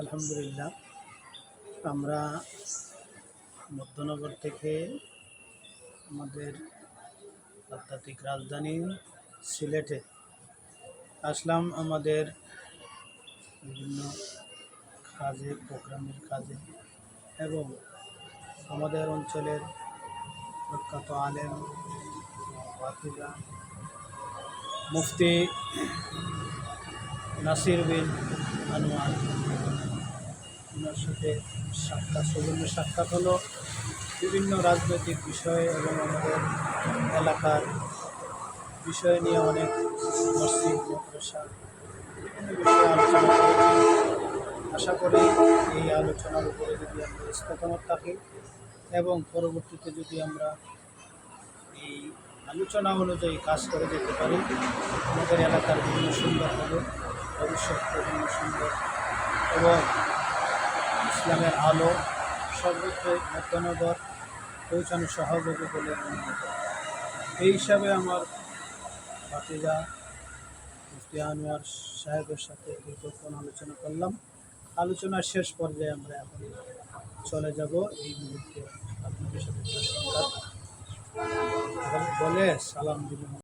আলহামদুলিল্লাহ। আমরা মধ্যনগর থেকে আমাদের আধ্যাত্মিক রাজধানী সিলেটে আসলাম আমাদের বিভিন্ন কাজে, প্রোগ্রামের কাজে এবং আমাদের অঞ্চলের প্রখ্যাত আলেম বাতিজা মুফতি নাসির বিন আনোয়ার। ওনার সাথে সাক্ষাৎ, সৌজন্য সাক্ষাৎ হলো বিভিন্ন রাজনৈতিক বিষয় এবং আমাদের এলাকার বিষয় নিয়ে অনেক মসজিদ আলোচনা আশা করি এই আলোচনার উপরে যদি আমরা ইস্তকামত থাকি এবং পরবর্তীতে যদি আমরা এই আলোচনা অনুযায়ী কাজ করে যেতে পারি, আমাদের এলাকার বিভিন্ন সুন্দর হবে ভবিষ্যৎ বিভিন্ন সুন্দর এবং ইসলামের আলো সর্বত্র মধ্যনগর পৌঁছানো হবে বলে মনে হয় এই হিসাবে আমার ভাতিজা মুফতি আনোয়ার সাহেবের সাথে দীর্ঘক্ষণ আলোচনা করলাম। আলোচনার শেষ পর্যায়ে আমরা এখন চলে যাব এই মুহূর্তে আপনাদের সাথে বলে সালাম দিলাম।